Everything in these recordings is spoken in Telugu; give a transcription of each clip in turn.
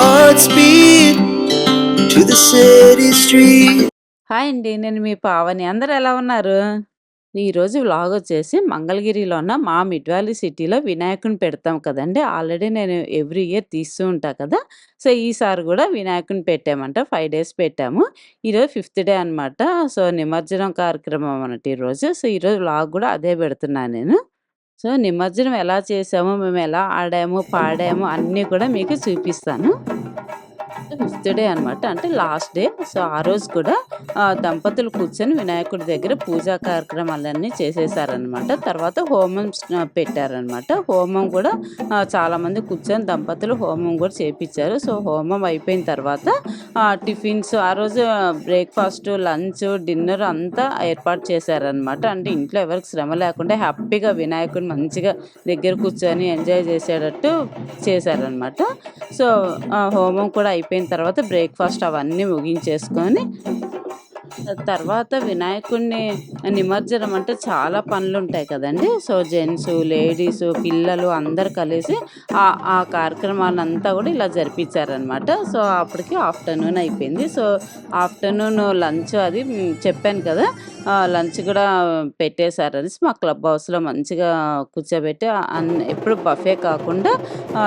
heart's to the city street. Hi అండి. నేను మీ పావని. అందరూ ఎలా ఉన్నారు? ఈరోజు వ్లాగ్ వచ్చేసి మంగళగిరిలో ఉన్న మా మిడ్వాలి సిటీలో వినాయకుని పెడతాం కదండి ఆల్రెడీ నేను ఎవ్రీ ఇయర్ తీస్తూ ఉంటా కదా! సో, ఈసారి కూడా వినాయకుని పెట్టామంట. ఫైవ్ డేస్ పెట్టాము. ఈరోజు ఫిఫ్త్ డే అనమాట. సో, నిమజ్జనం కార్యక్రమం అన్నట్టు ఈరోజు. సో, ఈరోజు వ్లాగ్ కూడా అదే పెడుతున్నాను నేను. సో, నిమజ్జనం ఎలా చేసాము, మేము ఎలా ఆడాము, పాడాము అన్నీ కూడా మీకు చూపిస్తాను. ఫిఫ్త్ డే అనమాట. అంటే లాస్ట్ డే. సో, ఆ రోజు కూడా దంపతులు కూర్చొని వినాయకుడి దగ్గర పూజా కార్యక్రమాలన్నీ చేసేసారనమాట. తర్వాత హోమం పెట్టారనమాట. హోమం కూడా చాలామంది కూర్చొని దంపతులు హోమం కూడా చేపించారు సో, హోమం అయిపోయిన తర్వాత టిఫిన్స్ ఆ రోజు బ్రేక్‌ఫాస్ట్, లంచ్, డిన్నర్ అంతా ఏర్పాటు చేశారనమాట. అంటే ఇంట్లో ఎవరికి శ్రమ లేకుండా హ్యాపీగా వినాయకుడిని మంచిగా దగ్గర కూర్చొని ఎంజాయ్ చేసేటట్టు చేశారనమాట. సో, హోమం కూడా అయిపోయిన తర్వాత బ్రేక్‌ఫాస్ట్ అవన్నీ ముగించేసుకొని తర్వాత వినాయకుడిని నిమజ్జనం అంటే చాలా పనులు ఉంటాయి కదండీ! సో, జెంట్స్ లేడీస్ పిల్లలు అందరు కలిసి ఆ ఆ కార్యక్రమాలంతా కూడా ఇలా జరిపించారనమాట. సో, అప్పటికి ఆఫ్టర్‌నూన్ అయిపోయింది. సో, ఆఫ్టర్‌నూన్ లంచ్ అది చెప్పాను కదా! లంచ్ కూడా పెట్టేశారనేసి మా క్లబ్ హౌస్‌లో మంచిగా కూర్చోబెట్టి అన్ ఎప్పుడు బఫే కాకుండా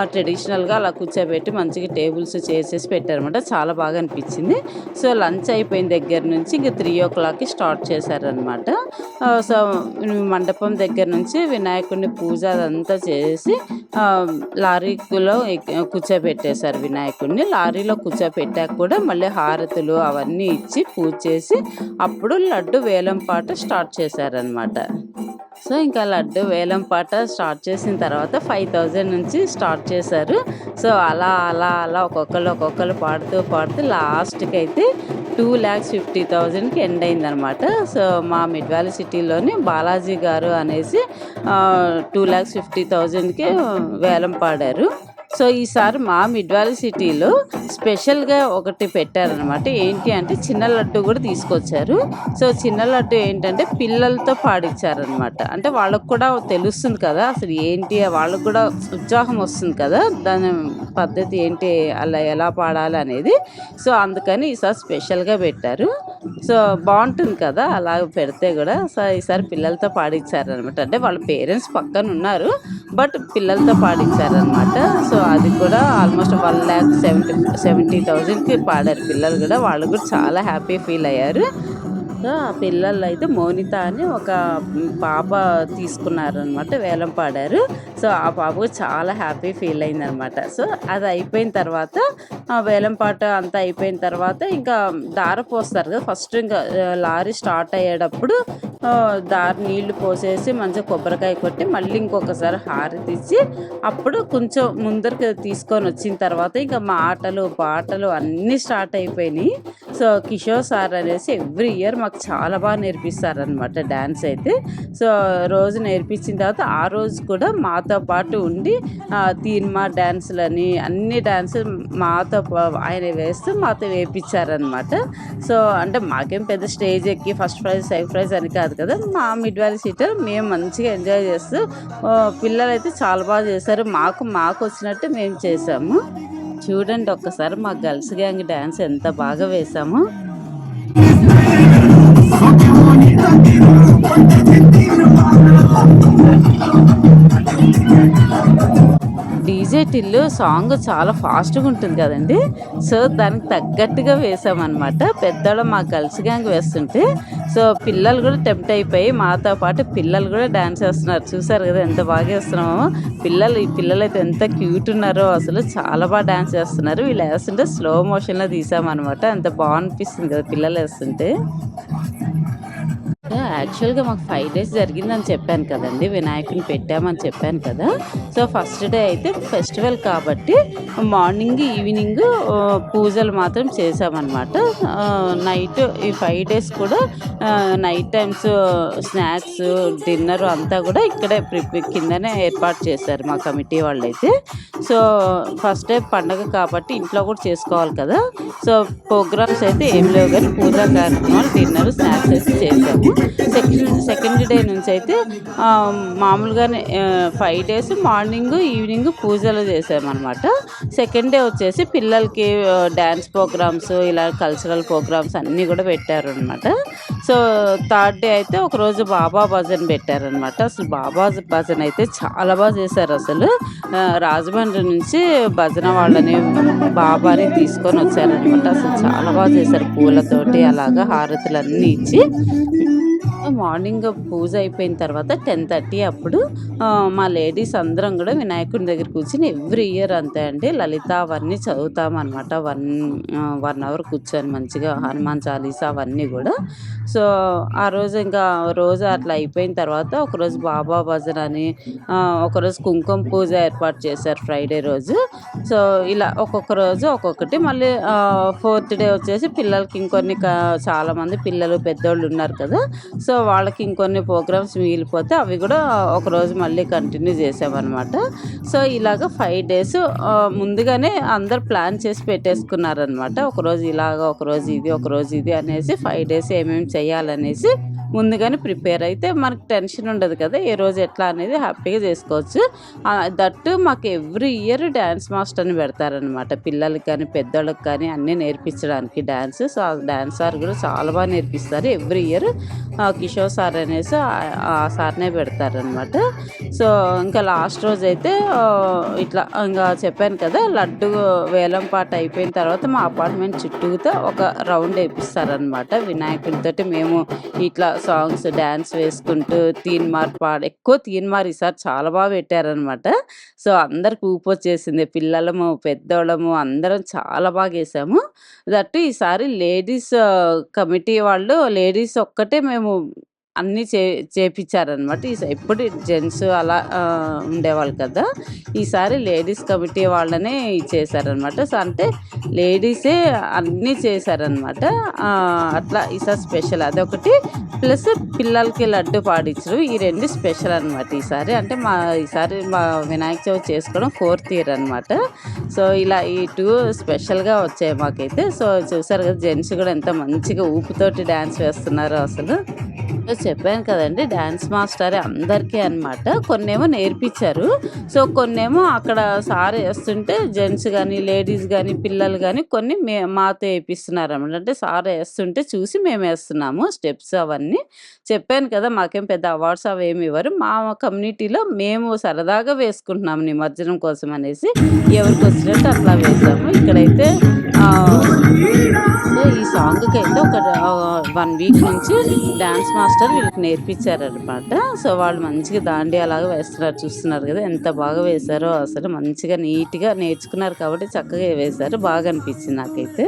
ట్రెడిషనల్‌గా అలా కూర్చోబెట్టి మంచిగా టేబుల్స్ చేసేసి పెట్టారనమాట. చాలా బాగా అనిపించింది. సో, లంచ్ అయిపోయిన దగ్గర నుంచి ఇంక 3:00కి స్టార్ట్ చేశారనమాట. సో, మండపం దగ్గర నుంచి వినాయకుడిని పూజ అదంతా చేసి లారీలో కూర్చోబెట్టేశారు వినాయకుడిని. లారీలో కూర్చోపెట్టాక కూడా మళ్ళీ హారతులు అవన్నీ ఇచ్చి పూజ చేసి అప్పుడు లడ్డు వేలం పాట స్టార్ట్ చేశారనమాట. సో, ఇంకా లడ్డు వేలం పాట స్టార్ట్ చేసిన తర్వాత 5000 నుంచి స్టార్ట్ చేశారు. సో, అలా అలా అలా ఒక్కొక్కరు ఒక్కొక్కరు పాడుతూ పాడుతూ లాస్ట్కి అయితే టూ ల్యాక్స్ ఫిఫ్టీ థౌజండ్కి ఎండ్ అయిందనమాట. సో, మా మిడ్ వ్యాలీ సిటీలోని బాలాజీ గారు అనేసి టూ ల్యాక్స్ ఫిఫ్టీ థౌజండ్కి వేలం పాడారు. సో, ఈసారి మా మిడ్వాల్ సిటీలో స్పెషల్‌గా ఒకటి పెట్టారనమాట. ఏంటి అంటే చిన్న లడ్డు కూడా తీసుకొచ్చారు. సో, చిన్న లడ్డు ఏంటంటే పిల్లలతో పాడిచ్చారనమాట. అంటే వాళ్ళకి కూడా తెలుస్తుంది కదా! అసలు ఏంటి వాళ్ళకి కూడా ఉత్సాహం వస్తుంది కదా! దాని పద్ధతి ఏంటి అలా ఎలా పాడాలి అనేది. సో, అందుకని ఈసారి స్పెషల్‌గా పెట్టారు. సో, బాగుంటుంది కదా! అలా పెడితే కూడా సో, ఈసారి పిల్లలతో పాడించారనమాట అంటే వాళ్ళ పేరెంట్స్ పక్కన ఉన్నారు. బట్ పిల్లలతో పాడించారనమాట సో, అది కూడా ఆల్మోస్ట్ 1,70 70,000కి పాడారు పిల్లలు కూడా వాళ్ళు కూడా చాలా హ్యాపీ ఫీల్ అయ్యారు. సో, ఆ పిల్లలైతే మోనిత అని ఒక పాప తీసుకున్నారనమాట. వేలం పాడారు. సో, ఆ పాపకు కూడా చాలా హ్యాపీ ఫీల్ అయిందనమాట. సో, అది అయిపోయిన తర్వాత ఆ వేలం పాట అంతా అయిపోయిన తర్వాత ఇంకా దార పోస్తారు కదా! ఫస్ట్ ఇంకా లారీ స్టార్ట్ అయ్యేటప్పుడు దారి నీళ్ళు పోసేసి మంచిగా కొబ్బరికాయ కొట్టి మళ్ళీ ఇంకొకసారి హారతిచ్చి అప్పుడు కొంచెం ముందరికి తీసుకొని వచ్చిన తర్వాత ఇంకా మా ఆటలు పాటలు అన్నీ స్టార్ట్ అయిపోయినాయి. సో, కిషోర్ సార్ అనేసి ఎవ్రీ ఇయర్ మాకు చాలా బాగా నేర్పిస్తారనమాట డ్యాన్స్ అయితే. సో, రోజు నేర్పించిన తర్వాత ఆ రోజు కూడా మాతో పాటు ఉండి తీన్మా డ్యాన్సులని అన్ని డ్యాన్సులు మాతో ఆయన వేస్తూ మాతో వేపించారనమాట సో, అంటే మాకేం పెద్ద స్టేజ్ ఎక్కి ఫస్ట్ ప్రైజ్, సెకండ్ ప్రైజ్ అని కాదు కదా! మా మిడ్ వ్యాలీ సీటర్ మేము మంచిగా ఎంజాయ్ చేస్తూ పిల్లలైతే చాలా బాగా చేశారు. మాకు మాకు వచ్చినట్టు మేము చేసాము. చూడండి ఒక్కసారి మా గర్ల్స్ గ్యాంగ్ డ్యాన్స్ ఎంత బాగా వేశామో. డీజే టిల్లు సాంగ్ చాలా ఫాస్ట్‌గా ఉంటుంది కదండీ! సో, దానికి తగ్గట్టుగా వేసామన్నమాట పెద్దవాళ్ళు మా గర్ల్స్ గ్యాంగ్ వేస్తుంటే సో, పిల్లలు కూడా టెంప్ట్ అయిపోయి మాతో పాటు పిల్లలు కూడా డ్యాన్స్ వేస్తున్నారు చూసారు కదా! ఎంత బాగా వేస్తున్నామో పిల్లలు ఈ పిల్లలు అయితే ఎంత క్యూట్ ఉన్నారో అసలు చాలా బాగా డాన్స్ చేస్తున్నారు. వీళ్ళు వేస్తుంటే స్లో మోషన్‌లో తీసామనమాట. ఎంత బాగా అనిపిస్తుంది కదా! పిల్లలు వేస్తుంటే యాక్చువల్‌గా మాకు ఫైవ్ డేస్ జరిగిందని చెప్పాను కదండి వినాయకుని పెట్టామని చెప్పాను కదా! సో, ఫస్ట్ డే అయితే ఫెస్టివల్ కాబట్టి మార్నింగ్, ఈవినింగ్ పూజలు మాత్రం చేసామన్నమాట నైట్ ఈ ఫైవ్ డేస్ కూడా నైట్ టైమ్స్ స్నాక్స్, డిన్నర్ అంతా కూడా ఇక్కడే ప్రిపే కిందనే ఏర్పాటు చేశారు మా కమిటీ వాళ్ళైతే. సో, ఫస్ట్ డే పండగ కాబట్టి ఇంట్లో కూడా చేసుకోవాలి కదా! సో, ప్రోగ్రామ్స్ అయితే ఏం లేవు కానీ పూజా కార్యక్రమాలు, డిన్నర్, స్నాక్స్ అయితే చేశాము. సెకండ్ సెకండ్ డే నుంచి అయితే మామూలుగానే 5 డేస్ మార్నింగు, ఈవినింగు పూజలు చేసామనమాట. సెకండ్ డే వచ్చేసి పిల్లలకి డాన్స్ ప్రోగ్రామ్స్ ఇలా కల్చరల్ ప్రోగ్రామ్స్ అన్నీ కూడా పెట్టారనమాట. సో, థర్డ్ డే అయితే ఒకరోజు బాబా భజన్ పెట్టారనమాట. అసలు బాబా భజన అయితే చాలా బాగా చేశారసలు. ఆహ్, రాజమండ్రి నుంచి భజన వాళ్ళని, బాబాని తీసుకొని వచ్చారనమాట. అసలు చాలా బాగా చేశారు. పూలతోటి అలాగా హారతులన్నీ ఇచ్చి మార్నింగ్ పూజ అయిపోయిన తర్వాత 10:30 అప్పుడు మా లేడీస్ అందరం కూడా వినాయకుడి దగ్గర కూర్చుని ఎవ్రీ ఇయర్ అంతే అండి లలిత అవన్నీ చదువుతామన్నమాట వన్ వన్ అవర్ కూర్చొని మంచిగా హనుమాన్ చాలీసా అవన్నీ కూడా. సో, ఆ రోజు ఇంకా రోజు అట్లా అయిపోయిన తర్వాత ఒకరోజు బాబా భజన అని ఒకరోజు కుంకుమ పూజ ఏర్పాటు చేశారు ఫ్రైడే రోజు. సో, ఇలా ఒక్కొక్క రోజు ఒక్కొక్కటి మళ్ళీ ఫోర్త్ డే వచ్చేసి పిల్లలకి ఇంకొన్ని చాలామంది పిల్లలు పెద్దోళ్ళు ఉన్నారు కదా! సో, వాళ్ళకి ఇంకొన్ని ప్రోగ్రామ్స్ మిగిలిపోతే అవి కూడా ఒకరోజు మళ్ళీ కంటిన్యూ చేసామనమాట. సో, ఇలాగ ఫైవ్ డేస్ ముందుగానే అందరు ప్లాన్ చేసి పెట్టేసుకున్నారనమాట. ఒకరోజు ఇలాగ, ఒకరోజు ఇది, ఒకరోజు ఇది అనేసి ఫైవ్ డేస్ ఏమేమి చేయాలనేసి ముందుగానే ప్రిపేర్ అయితే మనకు టెన్షన్ ఉండదు కదా! ఏ రోజు ఎట్లా అనేది హ్యాపీగా చేసుకోవచ్చు. దట్టు దట్ మాకు ఎవ్రీ ఇయర్ డ్యాన్స్ మాస్టర్‌ని పెడతారనమాట. పిల్లలకి కానీ, పెద్దోళ్ళకి కానీ అన్నీ నేర్పించడానికి డ్యాన్స్ సో, ఆ సార్ కూడా చాలా బాగా నేర్పిస్తారు. ఎవ్రీ ఇయర్ కిషోర్ సార్ అనేసి ఆ సార్‌నే పెడతారనమాట. సో, ఇంకా లాస్ట్ రోజైతే అయితే ఇట్లా ఇంకా చెప్పాను కదా! లడ్డు వేలం పాట అయిపోయిన తర్వాత మా అపార్ట్మెంట్ చుట్టూతో ఒక రౌండ్ వేపిస్తారనమాట వినాయకుడితోటి మేము ఇట్లా సాంగ్స్ డ్యాన్స్ వేసుకుంటూ తీన్మార్ పాడ ఎక్కువ తీన్మార్ ఈసారి చాలా బాగా పెట్టారనమాట. సో, అందరికి ఊపొచ్చేసింది. పిల్లలము, పెద్దోళ్ళము అందరం చాలా బాగా వేసాము దట్ ఈసారి లేడీస్ కమిటీ వాళ్ళు లేడీస్ ఒక్కటే మేము అన్నీ చే చేపించారనమాట ఈసా ఎప్పుడు జెంట్స్ అలా ఉండేవాళ్ళు కదా! ఈసారి లేడీస్ కమిటీ వాళ్ళనే చేశారనమాట సో, అంటే లేడీసే అన్నీ చేశారనమాట. అట్లా ఈసారి స్పెషల్ అదొకటి. ప్లస్ పిల్లలకి లడ్డు పాడించరు ఈ రెండు స్పెషల్ అనమాట ఈసారి. అంటే మా ఈసారి మా వినాయక చవితి చేసుకోవడం ఫోర్త్ ఇయర్ అనమాట. సో, ఇలా ఈ టూ స్పెషల్‌గా వచ్చాయి మాకైతే. సో, చూసారు కదా! జెంట్స్ కూడా ఎంత మంచిగా ఊపుతోటి డాన్స్ వేస్తున్నారో అసలు. చెప్పాను కదండి డ్యాన్స్ మాస్టరే అందరికీ అనమాట. కొన్నేమో నేర్పించారు. సో, కొన్నేమో అక్కడ సార్ వేస్తుంటే జెంట్స్ కానీ లేడీస్ కానీ పిల్లలు కానీ కొన్ని మే మాతో ఏపిస్తున్నారనమాట. అంటే సార్ వేస్తుంటే చూసి మేమేస్తున్నాము స్టెప్స్ అవన్నీ. చెప్పాను కదా! మాకేం పెద్ద అవార్డ్స్ అవి ఏమి ఇవ్వరు. మా కమ్యూనిటీలో మేము సరదాగా వేసుకుంటున్నాము నిమజ్జనం కోసం అనేసి ఎవరికి వచ్చినట్టు అట్లా వేసాము ఇక్కడైతే ఈ సాంగ్కి అయితే ఒక వన్ వీక్ నుంచి డ్యాన్స్ మాస్టర్ వీళ్ళకి నేర్పించారనమాట. సో, వాళ్ళు మంచిగా దాండియా లాగా వేస్తున్నారు చూస్తున్నారు కదా! ఎంత బాగా వేశారో అసలు మంచిగా నీట్‌గా నేర్చుకున్నారు కాబట్టి చక్కగా వేశారు. బాగా అనిపించింది నాకైతే.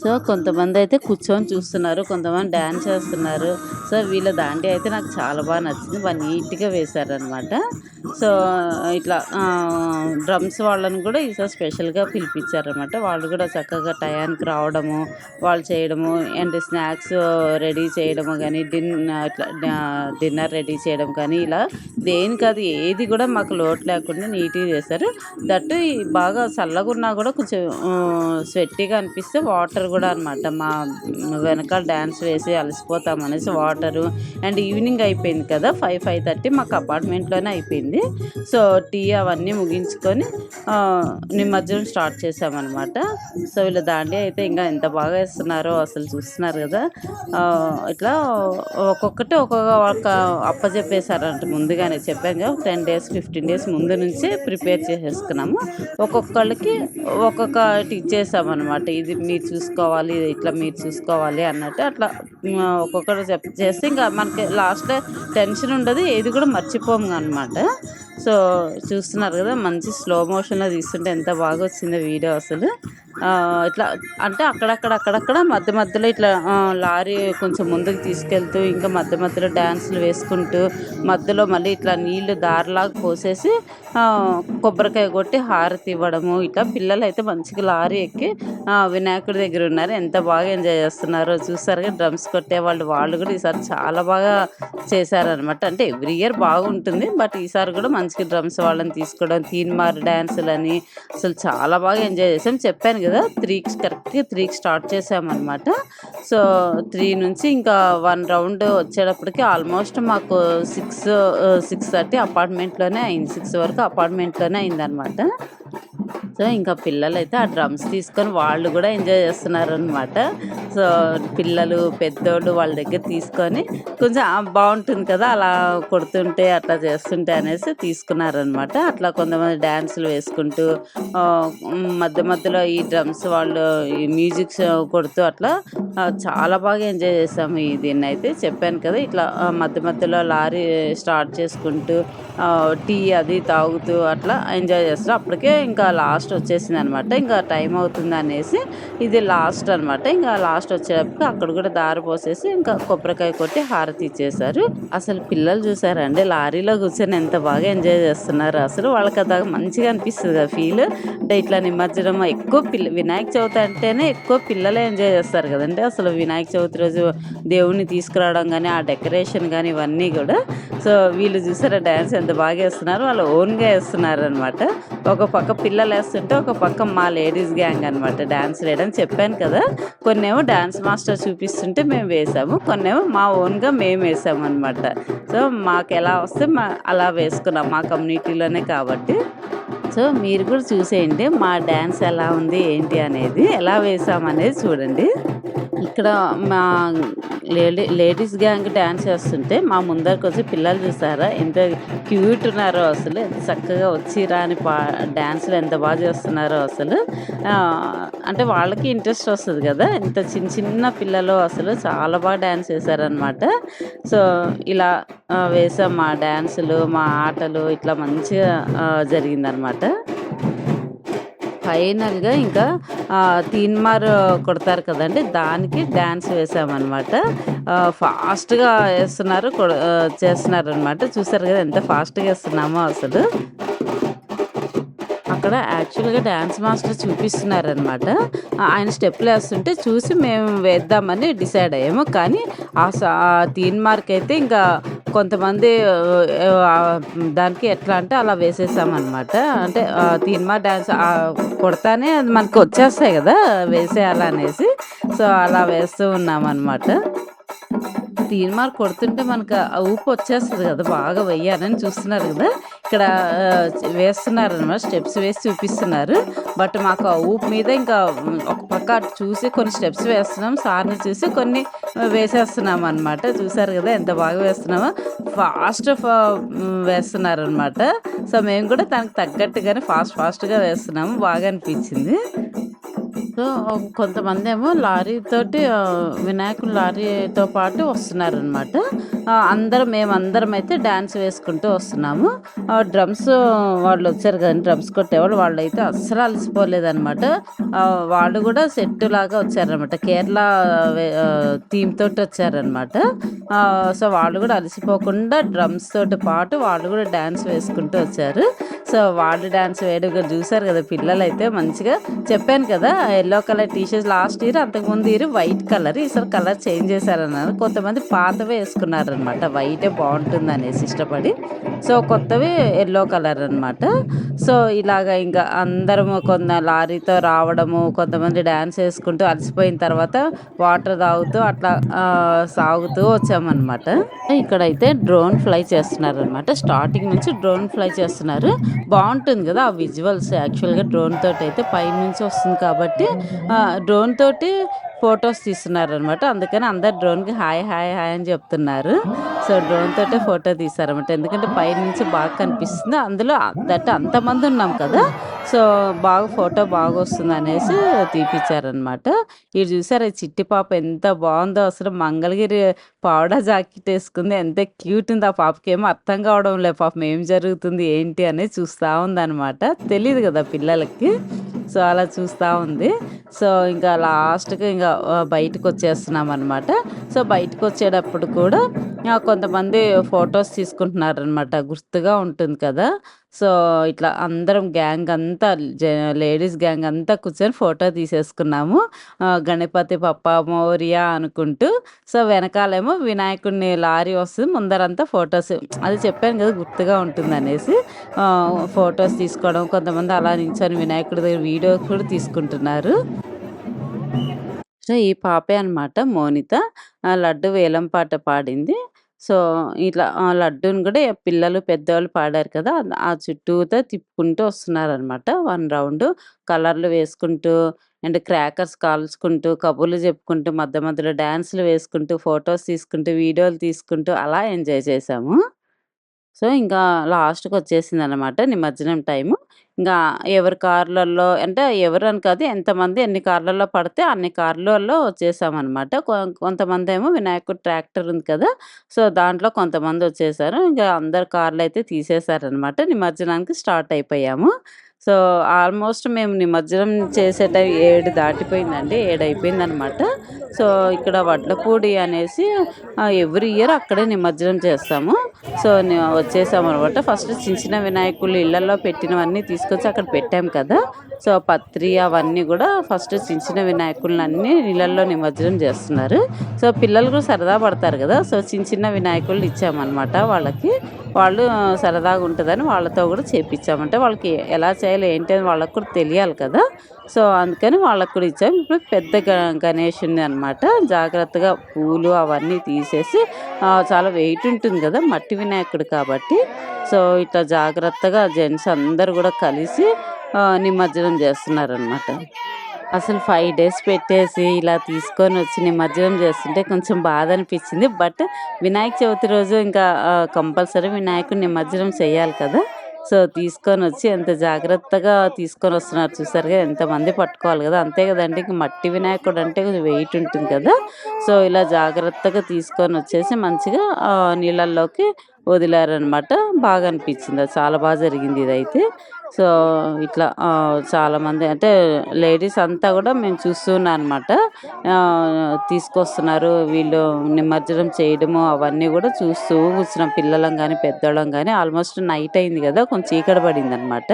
సో, కొంతమంది అయితే కూర్చొని చూస్తున్నారు. కొంతమంది డాన్స్ చేస్తున్నారు. సో, వీళ్ళ దాండి అయితే నాకు చాలా బాగా నచ్చింది. బాగా నీట్‌గా వేశారనమాట. సో, ఇట్లా డ్రమ్స్ వాళ్ళని కూడా ఈసారి స్పెషల్‌గా పిలిపించారనమాట. వాళ్ళు కూడా చక్కగా టయానికి రావడము, వాళ్ళు చేయడము అండ్ స్నాక్స్ రెడీ చేయడము కానీ డిన్ ఇట్లా డిన్నర్ రెడీ చేయడం కానీ ఇలా దేనికది ఏది కూడా మాకు లోటు లేకుండా నీట్‌గా చేశారు. దట్ ఈ బాగా చల్లగున్నా కూడా కొంచెం స్వెట్టిగా అనిపిస్తే వాటర్ కూడా అనమాట. మా వెనకాల డ్యాన్స్ వేసి అలసిపోతామనేసి వాటరు అండ్ ఈవినింగ్ అయిపోయింది కదా! 5, 5:30 మాకు అపార్ట్మెంట్‌లోనే అయిపోయింది. సో, టీ అవన్నీ ముగించుకొని నిమజ్జనం స్టార్ట్ చేసామన్నమాట సో, వీళ్ళ దాండి అయితే ఇంకా ఎంత బాగా వేస్తున్నారో అసలు చూస్తున్నారు కదా! ఇట్లా ఒక్కొక్కటి ఒక్కొక్క ఒక ముందుగానే చెప్పాను కదా! 10 డేస్, 15 డేస్ ముందు నుంచే ప్రిపేర్ చేసేసుకున్నాము. ఒక్కొక్కళ్ళకి ఒక్కొక్కటి ఇచ్చేసామన్నమాట ఇది మీరు చూసుకోవాలి, ఇట్లా మీరు చూసుకోవాలి అన్నట్టు అట్లా ఒక్కొక్కరు ఒక్కొక్కటి చెప్ చేస్తే ఇంకా మనకి లాస్ట్‌లో టెన్షన్ ఉండదు. ఏది కూడా మర్చిపోము అనమాట. సో, చూస్తున్నారు కదా! మంచి స్లో మోషన్‌లో తీస్తుంటే ఎంత బాగా వచ్చిందో వీడియో అసలు. ఇట్లా అంటే అక్కడక్కడ, అక్కడక్కడ మధ్య మధ్యలో ఇట్లా లారీ కొంచెం ముందుకు తీసుకెళ్తూ ఇంకా మధ్య మధ్యలో డ్యాన్సులు వేసుకుంటూ మధ్యలో మళ్ళీ ఇట్లా నీళ్ళు దారిలాగా పోసేసి కొబ్బరికాయ కొట్టి హారతి ఇవ్వడము ఇట్లా పిల్లలైతే మంచిగా లారీ ఎక్కి వినాయకుడి దగ్గర ఉన్నారు. ఎంత బాగా ఎంజాయ్ చేస్తున్నారో చూసారుగా డ్రమ్స్ కొట్టే వాళ్ళు వాళ్ళు కూడా ఈసారి చాలా బాగా చేశారనమాట. అంటే ఎవ్రీ ఇయర్ బాగుంటుంది. బట్ ఈసారి కూడా మంచిగా డ్రమ్స్ వాళ్ళని తీసుకోవడం తీన్మార్ డ్యాన్సులని అసలు చాలా బాగా ఎంజాయ్ చేసాం చెప్పాను కదా? త్రీకి కరెక్ట్గా త్రీకి స్టార్ట్ చేసామన్నమాట సో త్రీ నుంచి ఇంకా వన్ రౌండ్ వచ్చేటప్పటికి ఆల్మోస్ట్ మాకు సిక్స్ సిక్స్ థర్టీ అపార్ట్మెంట్లోనే అయింది. సిక్స్ వరకు అపార్ట్మెంట్లోనే అయిందనమాట సో ఇంకా పిల్లలైతే ఆ డ్రమ్స్ తీసుకొని వాళ్ళు కూడా ఎంజాయ్ చేస్తున్నారు అనమాట సో పిల్లలు పెద్దోళ్ళు వాళ్ళ దగ్గర తీసుకొని కొంచెం బాగుంటుంది కదా అలా కొడుతుంటే అట్లా చేస్తుంటే అనేసి తీసుకున్నారనమాట అట్లా కొంతమంది డ్యాన్సులు వేసుకుంటూ మధ్య మధ్యలో ఈ డ్రమ్స్ వాళ్ళు ఈ మ్యూజిక్ కొడుతూ అట్లా చాలా బాగా ఎంజాయ్ చేసాము ఈ దీన్ని అయితే. చెప్పాను కదా ఇట్లా మధ్య మధ్యలో లారీ స్టార్ట్ చేసుకుంటూ టీ అది తాగుతూ అట్లా ఎంజాయ్ చేస్తారు. అప్పటికే ఇంకా లాస్ట్ వచ్చేసింది అనమాట ఇంకా టైం అవుతుంది అనేసి ఇది లాస్ట్ అనమాట. ఇంకా లాస్ట్ వచ్చేటప్పటికి అక్కడ కూడా దారి పోసేసి ఇంకా కొబ్బరికాయ కొట్టి హారతి ఇచ్చేసారు అసలు పిల్లలు చూసారండి లారీలో కూర్చొని ఎంత బాగా ఎంజాయ్ చేస్తున్నారు. అసలు వాళ్ళకి అది మంచిగా అనిపిస్తుంది కదా ఫీల్. అంటే ఇట్లా నిమజ్జనం ఎక్కువ పిల్ల వినాయక చవితి అంటేనే ఎక్కువ పిల్లలే ఎంజాయ్ చేస్తారు కదండి. అసలు వినాయక చవితి రోజు దేవుణ్ణి తీసుకురావడం కానీ ఆ డెకరేషన్ కానీ ఇవన్నీ కూడా సో వీళ్ళు చూసారా డ్యాన్స్ ఎంత బాగా వేస్తున్నారు? వాళ్ళు ఓన్గా వేస్తున్నారు అనమాట ఒక పక్క పిల్లలు వేస్తుంటే ఒక పక్క మా లేడీస్ గ్యాంగ్ అనమాట డ్యాన్స్ వేయడం. చెప్పాను కదా కొన్నేమో డ్యాన్స్ మాస్టర్ చూపిస్తుంటే మేము వేసాము కొన్నేమో మా ఓన్గా మేము వేసాము అనమాట సో మాకు ఎలా వస్తే మా అలా వేసుకున్నాం మా కమ్యూనిటీలోనే కాబట్టి. సో మీరు కూడా చూసేయండి మా డ్యాన్స్ ఎలా ఉంది ఏంటి అనేది ఎలా వేసామనేది చూడండి. ఇక్కడ మా లేడీ లేడీస్ గ్యాంగ్ డ్యాన్స్ చేస్తుంటే మా ముందరకు వచ్చి పిల్లలు చూసారా ఎంత క్యూట్ ఉన్నారో అసలు ఎంత చక్కగా వచ్చి రాని పా డ్యాన్సులు ఎంత బాగా చేస్తున్నారో అసలు. అంటే వాళ్ళకి ఇంట్రెస్ట్ వస్తుంది కదా ఇంత చిన్న చిన్న పిల్లలు అసలు చాలా బాగా డ్యాన్స్ చేశారనమాట సో ఇలా వేసాం మా డ్యాన్సులు మా ఆటలు ఇట్లా మంచిగా జరిగిందనమాట అనమాట ఫైనల్గా ఇంకా తీన్మార్ కొడతారు కదండి దానికి డ్యాన్స్ వేసామన్నమాట. ఫాస్ట్గా వేస్తున్నారు చేస్తున్నారు అనమాట చూసారు కదా ఎంత ఫాస్ట్గా వేస్తున్నామో అసలు. అక్కడ యాక్చువల్గా డ్యాన్స్ మాస్టర్ చూపిస్తున్నారనమాట ఆయన స్టెప్లు వేస్తుంటే చూసి మేము వేద్దామని డిసైడ్ అయ్యాము. కానీ ఆ సా- ఆ తీన్ మార్క్ అయితే ఇంకా కొంతమంది దానికి ఎట్లా అంటే అలా వేసేసామన్నమాట. అంటే ఆ, డ్యాన్స్ కొడతానే అది మనకు వచ్చేస్తాయి కదా వేసేయాలనేసి. సో అలా వేస్తూ ఉన్నామన్నమాట. తీన్మార్ కొడుతుంటే మనకు ఆ ఊపు వచ్చేస్తుంది కదా బాగా వెయ్యాలని చూస్తున్నారు కదా. ఇక్కడ వేస్తున్నారు అనమాట స్టెప్స్ వేసి చూపిస్తున్నారు. బట్ మాకు ఆ ఊపు మీద ఇంకా ఒక పక్క అటు చూసి కొన్ని స్టెప్స్ వేస్తున్నాం. సార్ని చూసి కొన్ని వేసేస్తున్నాం అనమాట చూసారు కదా ఎంత బాగా వేస్తున్నామో. ఫాస్ట్ వేస్తున్నారు అనమాట సో మేము కూడా దానికి తగ్గట్టుగానే ఫాస్ట్ ఫాస్ట్గా వేస్తున్నాము. బాగా అనిపించింది. సో కొంతమంది ఏమో లారీతోటి వినాయకుడు లారీతో పాటు వస్తున్నారనమాట అందరం మేమందరం అయితే డ్యాన్స్ వేసుకుంటూ వస్తున్నాము. డ్రమ్స్ వాళ్ళు వచ్చారు కదండి డ్రమ్స్ కొట్టేవాళ్ళు. వాళ్ళు అయితే అస్సలు అలసిపోలేదన్నమాట. వాళ్ళు కూడా సెట్ లాగా వచ్చారనమాట కేరళ థీమ్ తోటి వచ్చారనమాట సో వాళ్ళు కూడా అలసిపోకుండా డ్రమ్స్ తోటి పాటు వాళ్ళు కూడా డ్యాన్స్ వేసుకుంటూ వచ్చారు. సో వాళ్ళు డ్యాన్స్ వేయడం కూడా చూసారు కదా పిల్లలు అయితే మంచిగా. చెప్పాను కదా yellow colour t-shirts last year అంతకుముందు ఇయర్ వైట్ కలర్ ఈసారి కలర్ చేంజ్ చేశారన్నారు. కొంతమంది పాతవే వేసుకున్నారు. వేసుకున్నారనమాట వైటే బాగుంటుంది అనేసి ఇష్టపడి సో కొత్తవి ఎల్లో కలర్ అన్నమాట. సో ఇలాగ ఇంకా అందరము కొంత లారీతో రావడము కొంతమంది డ్యాన్స్ వేసుకుంటూ అలసిపోయిన తర్వాత వాటర్ తాగుతూ అట్లా సాగుతూ వచ్చామన్నమాట. ఇక్కడైతే డ్రోన్ ఫ్లై చేస్తున్నారు అనమాట స్టార్టింగ్ నుంచి డ్రోన్ ఫ్లై చేస్తున్నారు. బాగుంటుంది కదా ఆ విజువల్స్. యాక్చువల్గా డ్రోన్ తోటి అయితే పైనుంచి వస్తుంది కాబట్టి డ్రోన్ తోటి ఫొటోస్ తీస్తున్నారు అనమాట అందుకని అందరు డ్రోన్కి హాయ్ హాయ్ హాయ్ అని చెప్తున్నారు. సో డ్రోన్ తోటే ఫోటో తీస్తారన్నమాట ఎందుకంటే పై నుంచి బాగా కనిపిస్తుంది. అందులో దట్ అంతమంది ఉన్నాం కదా. సో బాగా ఫోటో బాగా వస్తుంది అనేసి తీపిచ్చారనమాట ఇది చూసారు? ఈ చిట్టి పాప ఎంత బాగుందో. అసలు మంగళగిరి పౌడా జాకెట్ వేసుకుంది. ఎంత క్యూట్ ఉంది. ఆ పాపకి ఏమో అర్థం కావడం లేదు పాపం ఏం జరుగుతుంది ఏంటి అనేది చూస్తూ ఉందన్నమాట. తెలియదు కదా పిల్లలకి. సో అలా చూస్తూ ఉంది. సో ఇంకా లాస్ట్కి ఇంకా బయటకు వచ్చేస్తున్నాం అనమాట సో బయటకు వచ్చేటప్పుడు కూడా కొంతమంది ఫొటోస్ తీసుకుంటున్నారు అనమాట గుర్తుగా ఉంటుంది కదా. సో, ఇట్లా అందరం గ్యాంగ్ అంతా లేడీస్ గ్యాంగ్ అంతా కూర్చొని ఫోటో తీసేసుకున్నాము. గణపతి బప్పా మౌర్య అనుకుంటూ. సో, వెనకాలేమో వినాయకుడిని లారీ వస్తుంది. ముందరంతా ఫొటోస్ అది చెప్పాను కదా! గుర్తుగా ఉంటుందనేసి. అనేసి ఫొటోస్ తీసుకోవడం కొంతమంది అలా నించొని వినాయకుడి దగ్గర వీడియో కూడా తీసుకుంటున్నారు. సో, ఈ పాపే అనమాట మోనిత. లడ్డు వేలం పాట పాడింది. సో, ఇట్లా ఆ లడ్డూని కూడా పిల్లలు, పెద్దవాళ్ళు పాడారు కదా! ఆ చుట్టూతో తిప్పుకుంటూ వస్తున్నారనమాట. 1 రౌండు కలర్‌లు వేసుకుంటూ అండ్ క్రాకర్స్ కాల్చుకుంటూ, కబుర్లు చెప్పుకుంటూ, మధ్య మధ్యలో డ్యాన్సులు వేసుకుంటూ, ఫొటోస్ తీసుకుంటూ, వీడియోలు తీసుకుంటూ అలా ఎంజాయ్ చేసాము సో, ఇంకా లాస్ట్కి వచ్చేసింది అనమాట నిమజ్జనం టైము. ఇంకా ఎవరి కార్లలో అంటే ఎవరని కాదు ఎంతమంది ఎన్ని కార్‌లలో పడితే అన్ని కార్‌లలో వచ్చేసామనమాట. కొ కొంతమందేమో వినాయకుడు ట్రాక్టర్ ఉంది కదా! సో, దాంట్లో కొంతమంది వచ్చేసారు ఇంకా అందరు కార్లు అయితే తీసేసారనమాట. నిమజ్జనానికి స్టార్ట్ అయిపోయాము. సో, ఆల్మోస్ట్ మేము నిమజ్జనం చేసే టైం ఏడు దాటిపోయిందండి. ఏడు అయిపోయిందనమాట. సో, ఇక్కడ వడ్లపూడి అనేసి ఎవ్రీ ఇయర్ అక్కడే నిమజ్జనం చేస్తాము. సో, వచ్చేసాము అనమాట ఫస్ట్ చిన్న చిన్న వినాయకులు ఇళ్ళలో పెట్టినవన్నీ తీసుకొచ్చి అక్కడ పెట్టాం కదా! సో, పత్రి అవన్నీ కూడా ఫస్ట్ చిన్న చిన్న వినాయకులన్నీ నీళ్ళల్లో నిమజ్జనం చేస్తున్నారు. సో, పిల్లలు కూడా సరదా పడతారు కదా సో, చిన్న చిన్న వినాయకుల్ని ఇచ్చామనమాట వాళ్ళకి. వాళ్ళు సరదాగా ఉంటుందని వాళ్ళతో కూడా చేపిచ్చామంటే వాళ్ళకి ఎలా చేయాలి ఏంటి అని వాళ్ళకి కూడా తెలియాలి కదా! సో, అందుకని వాళ్ళకు కూడా ఇచ్చాము ఇప్పుడు పెద్ద గ అనమాట జాగ్రత్తగా పూలు అవన్నీ తీసేసి చాలా వెయిట్ ఉంటుంది కదా మట్టి వినాయకుడు కాబట్టి. సో, ఇట్లా జాగ్రత్తగా జెంట్స్ అందరు కూడా కలిసి నిమజ్జనం చేస్తున్నారనమాట. అసలు ఫైవ్ డేస్ పెట్టేసి ఇలా తీసుకొని వచ్చి నిమజ్జనం చేస్తుంటే కొంచెం బాధ అనిపించింది బట్ వినాయక చవితి రోజు ఇంకా కంపల్సరీ వినాయకుడు నిమజ్జనం చేయాలి కదా! సో, తీసుకొని వచ్చి ఎంత జాగ్రత్తగా తీసుకొని వస్తున్నారు చూసారుగా ఎంతమంది పట్టుకోవాలి కదా అంతే కదండి ఇంక మట్టి వినాయకుడు అంటే కొంచెం వెయిట్ ఉంటుంది కదా! సో, ఇలా జాగ్రత్తగా తీసుకొని వచ్చేసి మంచిగా నీళ్ళల్లోకి వదిలారనమాట. బాగా అనిపించింది అది చాలా బాగా జరిగింది ఇదైతే. సో, ఇట్లా చాలామంది అంటే లేడీస్ అంతా కూడా మేము చూస్తున్నాం అనమాట. తీసుకొస్తున్నారు వీళ్ళు నిమజ్జనం చేయడము అవన్నీ కూడా చూస్తూ కూర్చున్నాం. పిల్లలం కానీ పెద్దోళ్ళం కానీ ఆల్మోస్ట్ నైట్ అయింది కదా కొంచెం చీకటి పడిందనమాట.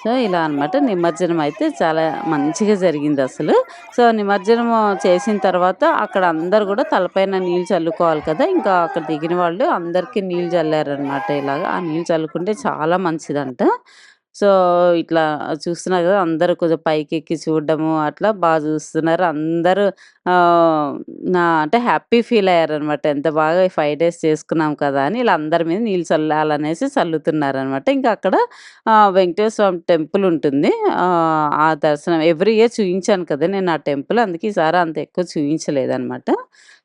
సో, ఇలా అనమాట నిమజ్జనం అయితే చాలా మంచిగా జరిగింది అసలు సో, నిమజ్జనం చేసిన తర్వాత అక్కడ అందరు కూడా తలపైన నీళ్ళు చల్లుకోవాలి కదా! ఇంకా అక్కడ దిగిన వాళ్ళు అందరికీ నీళ్ళు చల్లారనమాట ఇలాగ. ఆ నీళ్ళు చల్లుకుంటే చాలా మంచిదంట. సో, ఇట్లా చూస్తున్నారు కదా అందరూ కొంచెం పైకి ఎక్కి చూడడము అట్లా బాగా చూస్తున్నారు. అందరూ ఆహ్, నా అంటే హ్యాపీ ఫీల్ అయ్యారనమాట. ఎంత బాగా ఈ 5 డేస్ చేసుకున్నాం కదా! అని ఇలా అందరి మీద నీళ్ళు చల్లాలనేసి చల్లుతున్నారనమాట. ఇంకా అక్కడ ఆహ్, వెంకటేశ్వర స్వామి టెంపుల్ ఉంటుంది. ఆహ్, ఆ దర్శనం ఎవ్రీ ఇయర్ చూయించాను కదా! నేను ఆ టెంపుల్. అందుకే ఈసారి అంత ఎక్కువ చూయించలేదనమాట.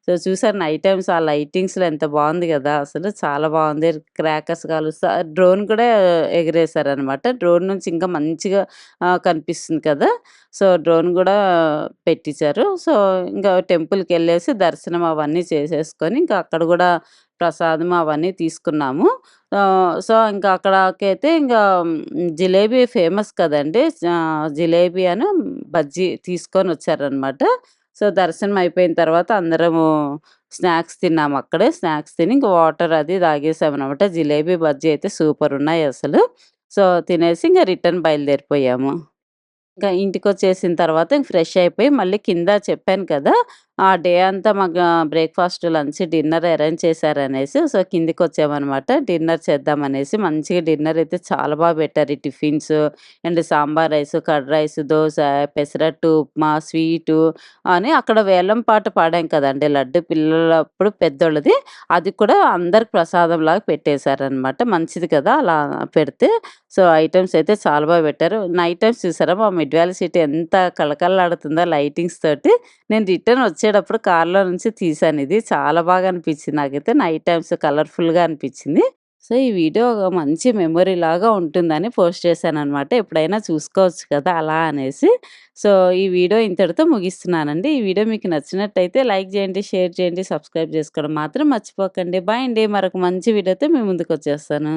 సో, చూసారు నైట్ టైమ్స్ ఆ లైటింగ్స్‌లో ఎంత బాగుంది కదా అసలు చాలా బాగుంది క్రాకర్స్ కాలుస్తా డ్రోన్ కూడా ఎగిరేశారనమాట. డ్రోన్ నుంచి ఇంకా మంచిగా ఆహ్, కనిపిస్తుంది కదా! సో, డ్రోన్ కూడా పెట్టించారు సో, ఇంకా టెంపుల్కి వెళ్ళేసి దర్శనం అవన్నీ చేసేసుకొని ఇంకా అక్కడ కూడా ప్రసాదం అవన్నీ తీసుకున్నాము. సో, ఇంకా అక్కడకైతే ఇంకా జిలేబీ ఫేమస్ కదండి జిలేబీ అని బజ్జీ తీసుకొని వచ్చారనమాట సో, దర్శనం అయిపోయిన తర్వాత అందరము స్నాక్స్ తిన్నాము అక్కడే. స్నాక్స్ తిని ఇంక వాటర్ అది తాగేసామనమాట. జిలేబీ, బజ్జీ అయితే సూపర్ ఉన్నాయి అసలు. సో, తినేసి ఇంకా రిటర్న్ బయలుదేరిపోయాము. ఇంకా ఇంటికి వచ్చేసిన తర్వాత ఇంక ఫ్రెష్ అయిపోయి మళ్ళీ కింద చెప్పాను కదా! ఆ డే అంతా మాకు బ్రేక్‌ఫాస్ట్, లంచ్, డిన్నర్ అరేంజ్ చేశారనేసి. సో, కిందకొచ్చామనమాట. డిన్నర్ చేద్దామనేసి మంచిగా డిన్నర్ అయితే చాలా బాగా పెట్టారు. ఈ tiffins and sambar rice, curd rice, dosa pesarattu, upma, sweet అని అక్కడ వేలం పాట పాడాం కదండి లడ్డు పిల్లలప్పుడు పెద్దోళ్ళది. అది కూడా అందరికి ప్రసాదంలాగా పెట్టేశారనమాట. మంచిది కదా! అలా పెడితే. సో, ఐటమ్స్ అయితే చాలా బాగా పెట్టారు. నైట్ టైమ్స్ చూసారా మా మిడ్ సిటీ ఎంత కళకళలాడుతుందో లైటింగ్స్ తోటి. నేను రిటర్న్ వచ్చేటప్పుడు కార్‌లో నుంచి తీసాను ఇది చాలా బాగా అనిపించింది నాకైతే. నైట్ టైమ్స్ కలర్‌ఫుల్‌గా అనిపించింది సో, ఈ వీడియో ఒక మంచి మెమొరీ లాగా ఉంటుందని పోస్ట్ చేశాను అనమాట ఎప్పుడైనా చూసుకోవచ్చు కదా! అలా అనేసి. సో, ఈ వీడియో ఇంతటితో ముగిస్తున్నానండి. ఈ వీడియో మీకు నచ్చినట్టయితే లైక్ చేయండి, షేర్ చేయండి, సబ్స్క్రైబ్ చేసుకోవడం మాత్రం మర్చిపోకండి. బాయ్ అండి. మరొక మంచి వీడియోతో మీ ముందుకొచ్చేస్తాను.